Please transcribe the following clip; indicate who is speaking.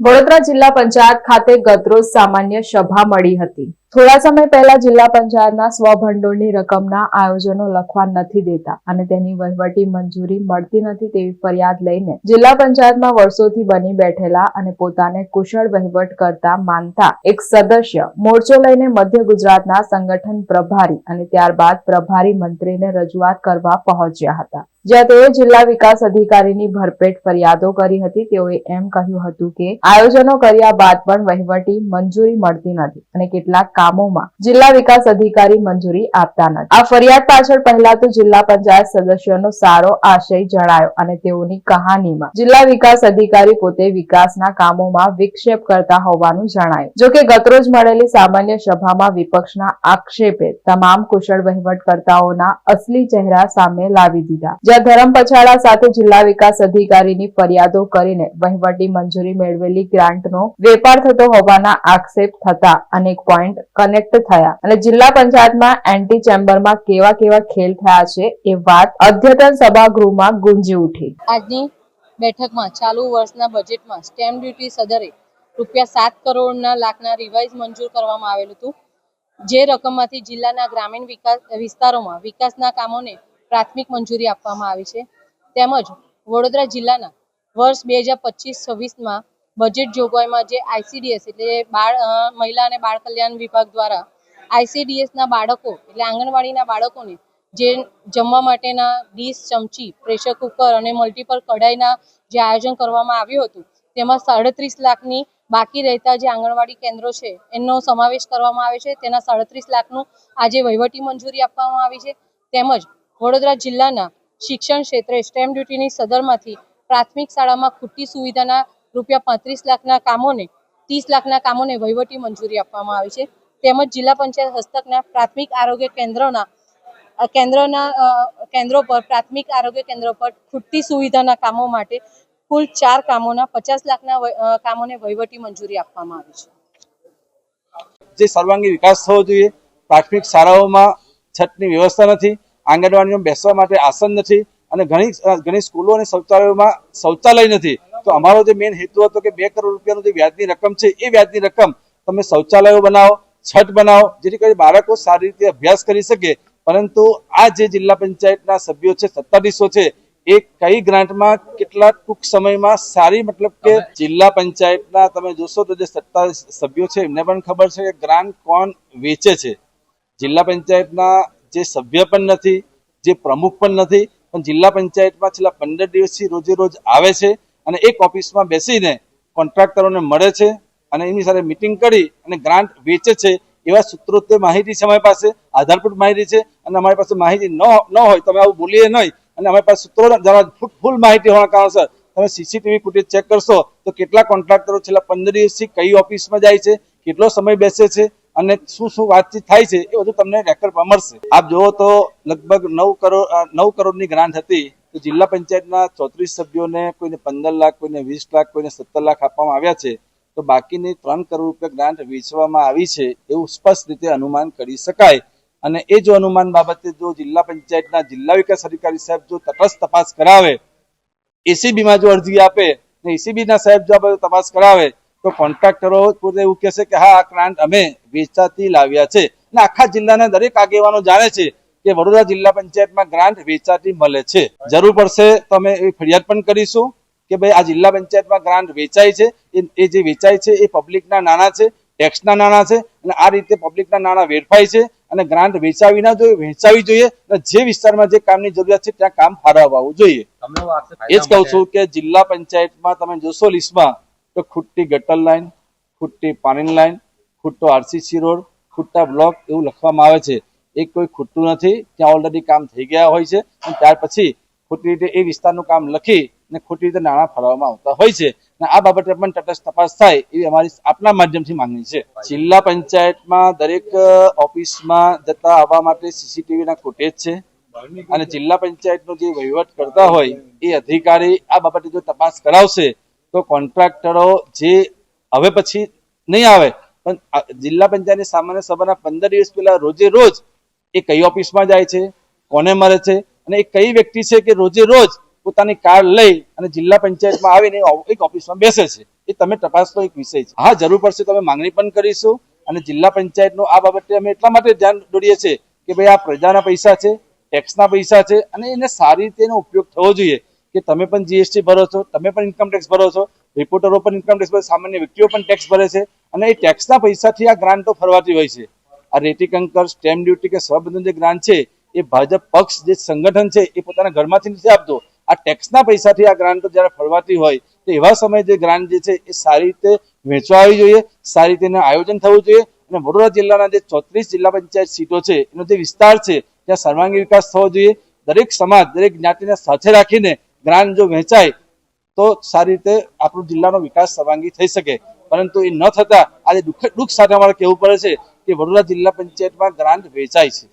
Speaker 1: વડોદરા જિલ્લા પંચાયત ખાતે ગતરોજ સામાન્ય સભા મળી હતી. થોડા સમય પહેલા જિલ્લા પંચાયતના સ્વભંડોળની રકમના આયોજનો લખવા નથી દેતા અને તેની વહીવટી મંજૂરી મળતી નથી તેવી ફરિયાદ લઈને જિલ્લા પંચાયતમાં વર્ષોથી બની બેઠેલા અને પોતાને કુશળ વહીવટ કરતા માનતા એક સદસ્ય મોરચો લઈને મધ્ય ગુજરાતના સંગઠન પ્રભારી અને ત્યારબાદ પ્રભારી મંત્રીને રજૂઆત કરવા પહોંચ્યા હતા. જ્યાં તેઓએ જિલ્લા વિકાસ અધિકારીની ભરપેટ ફરિયાદો કરી હતી, તેઓએ એમ કહ્યું હતું કે, આયોજનો કર્યા બાદ પણ વહીવટી મંજૂરી મળતી નથી અને કેટલાક કામોમાં જિલ્લા વિકાસ અધિકારી મંજૂરી આપતા નથી. આ ફરિયાદ પાછળ પહેલા તો જિલ્લા પંચાયત સદસ્યોનો સારો આશય જણાયો અને તેઓની કહાનીમાં જિલ્લા વિકાસ અધિકારી પોતે વિકાસના કામોમાં વિક્ષેપ કરતા હોવાનું જણાયું. જોકે ગતરોજ મળેલી સામાન્ય સભામાં વિપક્ષના આક્ષેપે તમામ કુશળ વહીવટકર્તાઓના અસલી ચહેરા સામે લાવી દીધા. જ્યાં ધરમ પછાડા સાથે જિલ્લા વિકાસ અધિકારીની ફરિયાદો કરીને વહીવટી મંજૂરી મેળવેલી ગ્રાન્ટનો વેપાર થતો હોવાના આક્ષેપ થતા અનેક પોઈન્ટ કનેક્ટ થયા. અને જિલ્લા પંચાયતમાં એન્ટી ચેમ્બરમાં કેવા કેવા ખેલ થયા છે એ વાત અદ્યતન સભાગૃહમાં ગુંજી ઉઠી.
Speaker 2: આજની બેઠકમાં ચાલુ વર્ષના બજેટમાં સ્ટેમ્પ ડ્યુટી સદરે રૂપિયા સાત કરોડના લાખના રિવાઇઝ મંજૂર કરવામાં આવેલું હતું. જે રકમમાંથી જિલ્લાના ગ્રામીણ વિકાસ, વિસ્તારોમાં વિકાસના કામોને પ્રાથમિક મંજૂરી આપવામાં આવી છે. તેમજ વડોદરા જિલ્લાના વર્ષ બે હજાર પચીસ છવ્વીસમાં બજેટ જોગવાઈમાં જે આઈસીડીએસ એટલે બાળ મહિલા અને બાળ કલ્યાણ વિભાગ દ્વારા આઈસીડીએસના બાળકો એટલે આંગણવાડીના બાળકોને જે જમવા માટેના ડીશ, ચમચી, પ્રેશર કુકર અને મલ્ટીપલ કઢાઈના જે આયોજન કરવામાં આવ્યું હતું, તેમાં સાડત્રીસ લાખની બાકી રહેતા જે આંગણવાડી કેન્દ્રો છે, એનો સમાવેશ કરવામાં આવે છે. તેના સાડત્રીસ લાખનું આજે વહીવટી મંજૂરી આપવામાં આવી છે. તેમજ વડોદરા જિલ્લાના શિક્ષણ ક્ષેત્રે સ્ટેમ્પ ડ્યુટીની સદરમાંથી પ્રાથમિક શાળામાં ખૂટતી સુવિધાના રૂપિયા પાંત્રીસ લાખના કામોને, ત્રીસ લાખના કામોને વહીવટી મંજૂરી આપવામાં આવી છે. તેમજ જિલ્લા પંચાયત હસ્તકના પ્રાથમિક આરોગ્ય કેન્દ્રોના કેન્દ્રના કેન્દ્રો પર પ્રાથમિક આરોગ્ય કેન્દ્રો પર ખૂટતી સુવિધાના કામો માટે કુલ ચાર કામોના પચાસ લાખના કામોને વહીવટી મંજૂરી આપવામાં આવી છે.
Speaker 3: જે સર્વાંગી વિકાસ થવો જોઈએ, પ્રાથમિક શાળાઓમાં છતની વ્યવસ્થા નથી, આંગણવાડીમાં બેસવા માટે આસન નથી અને ઘણી ઘણી સ્કૂલો અને શૌચાલયોમાં શૌચાલય નથી. તો અમારો જે મેઇન હેતુ હતો કે બે કરોડ રૂપિયાનું જે વ્યાજની રકમ છે એ વ્યાજની રકમ તમે શૌચાલયો બનાવો છત બનાવો જેથી કરી બાળકો સારી રીતે અભ્યાસ કરી શકે. પરંતુ આ જે જિલ્લા પંચાયતના સભ્યો છે સત્તાધીશો છે એ કઈ ગ્રાન્ટમાં કેટલા ટૂંક સમયમાં સારી મતલબ કે જિલ્લા પંચાયતના તમે જોશો તો જે સત્તા સભ્યો છે એમને પણ ખબર છે કે ગ્રાન્ટ કોણ વેચે છે. જિલ્લા પંચાયતના જે સભ્ય પણ નથી જે પ્રમુખ પણ નથી પણ જિલ્લા પંચાયતમાં છેલ્લા પંદર દિવસથી રોજે રોજ આવે છે. અને એક ઓફિસમાં બેસીને કોન્ટ્રાક્ટરોને મળે છે અને એની સાથે મિટિંગ કરી અને ગ્રાન્ટ વેચે છે એવા સૂત્રો તે માહિતી છે અમારી પાસે આધારભૂત માહિતી છે અને અમારી પાસે માહિતી ન હોય, તમે આવું બોલીએ નહીં અને અમારી પાસે સૂત્રો જરા ફૂલ માહિતી હોવાના કારણસર તમે સીસીટીવી ફૂટેજ ચેક કરશો તો કેટલા કોન્ટ્રાક્ટરો છેલ્લા પંદર દિવસથી કઈ ઓફિસમાં જાય છે, કેટલો સમય બેસે છે અને શું શું વાતચીત થાય છે એ બધું તમને રેકોર્ડમાં મળશે. આપ જુઓ તો લગભગ નવ કરોડ નવ કરોડની ગ્રાન્ટ હતી તો જિલ્લા પંચાયતના ચોત્રીસ સભ્યોને કોઈને પંદર લાખ, કોઈને વીસ લાખ, કોઈને સત્તર લાખ આપવામાં આવ્યા છે. તો બાકીની ત્રણ કરોડ રૂપિયા ગ્રાન્ટ વેચવામાં આવી છે એવું સ્પષ્ટ રીતે અનુમાન કરી શકાય. અને એ જો અનુમાન બાબતે જો જિલ્લા પંચાયતના જિલ્લા વિકાસ અધિકારી સાહેબ જો તટસ્થ તપાસ કરાવે, એસીબીમાં જો અરજી આપે, ને એસીબીના સાહેબ જો તપાસ કરાવે, તો કોન્ટ્રાક્ટરો પોતે એવું કહેશે કે હા, આ ગ્રાન્ટ અમે વેચાતી લાવ્યા છે. અને આખા જિલ્લાના દરેક આગેવાનો જાણે છે કે વડોદરા જિલ્લા પંચાયતમાં ગ્રાન્ટ વેચાતી મળે છે. જરૂર પડશે તો અમે ફરિયાદ પણ કરીશું કે ભાઈ આ જિલ્લા પંચાયતમાં ગ્રાન્ટ વેચાય છે. એ- એ જે વેચાય છે એ પબ્લિકના નાણાં છે ટેક્સના નાણાં છે અને આ રીતે પબ્લિકના નાણાં વેડફાય છે અને ગ્રાન્ટ વેચાવી ના જોઈએ વેચાવી જોઈએ અને જે વિસ્તારમાં જે કામની જરૂરિયાત છે ત્યાં કામ ફાળવવું જોઈએ. એ જ કહું છું કે જિલ્લા પંચાયતમાં તમે જોશો લિસ્ટમાં તો ખૂટતી ગટર લાઈન ખૂટતી પાણીની લાઈન ખૂટતો આરસીસી રોડ ખૂટતા બ્લોક એવું લખવામાં આવે છે. એ કોઈ ખૂટતું નથી, ત્યાં ઓલરેડી કામ થઈ ગયા હોય છે અને ત્યાર પછી ખોટી રીતે એ વિસ્તારનું કામ લખી અને ખોટી રીતે નાણાં ફાળવવામાં આવતા હોય છે. અને આ બાબતે પણ તટસ્થ તપાસ થાય એવી અમારી આપના માધ્યમથી માંગણી છે. જિલ્લા પંચાયતમાં દરેક ઓફિસમાં જતા આવવા માટે સીસીટીવીના ફૂટેજ છે. અને જિલ્લા પંચાયતનો જે વહીવટ કરતા હોય એ અધિકારી આ બાબતે જો તપાસ કરાવશે, તો કોન્ટ્રાક્ટરો જે હવે પછી નહીં આવે, પણ જિલ્લા પંચાયતની સામાન્ય સભાના પંદર દિવસ પહેલા રોજે રોજ એ કઈ ઓફિસમાં જાય છે, કોને મળે છે, અને એ કઈ વ્યક્તિ છે કે રોજે રોજ પોતાની કાર લઈ અને જિલ્લા પંચાયતમાં આવીને એક ઓફિસમાં બેસે છે, એ તમે તપાસનો એક વિષય છે. હા, જરૂર પડશે તો અમે માંગણી પણ કરીશું અને જિલ્લા પંચાયતનું આ બાબતે અમે એટલા માટે ધ્યાન દોરીએ છીએ કે ભાઈ આ પ્રજાના પૈસા છે ટેક્સના પૈસા છે અને એને સારી રીતે એનો ઉપયોગ થવો જોઈએ કે તમે પણ જીએસટી ભરો છો, તમે પણ ઇન્કમ ટેક્સ ભરો છો રિપોર્ટરો પણ ઇન્કમ ટેક્સ ભરે, સામાન્ય વ્યક્તિઓ પણ ટેક્સ ભરે છે અને એ ટેક્સના પૈસાથી આ ગ્રાન્ટો ફરવાતી હોય છે. આ રેતી કંકર સ્ટેમ્પ ડ્યુટી કે સ્વબંધન જે ગ્રાન્ટ છે, એ ભાજપ પક્ષ જે સંગઠન છે, એ પોતાના ઘરમાંથી નથી આપતો. આ ટેક્સના પૈસાથી આ ગ્રાન્ટો જ્યારે ફળવાતી હોય, તો એવા સમયે જે ગ્રાન્ટ જે છે, એ સારી રીતે વેચવા આવી જોઈએ, સારી રીતે આયોજન થવું જોઈએ. અને વડોદરા જિલ્લાના જે ચોત્રીસ જિલ્લા પંચાયત સીટો છે, એનો જે વિસ્તાર છે, ત્યાં સર્વાંગી વિકાસ થવો જોઈએ. દરેક સમાજ, દરેક જ્ઞાતિને સાથે રાખીને ગ્રાન્ટ જો વહેંચાય, તો સારી રીતે આપણો જિલ્લાનો વિકાસ સર્વાંગી થઈ શકે. પરંતુ એ ન થતા આજે દુઃખ દુઃખ સાથે અમારે કહેવું પડે છે કે વડોદરા જિલ્લા પંચાયતમાં ગ્રાન્ટ વેચાય છે.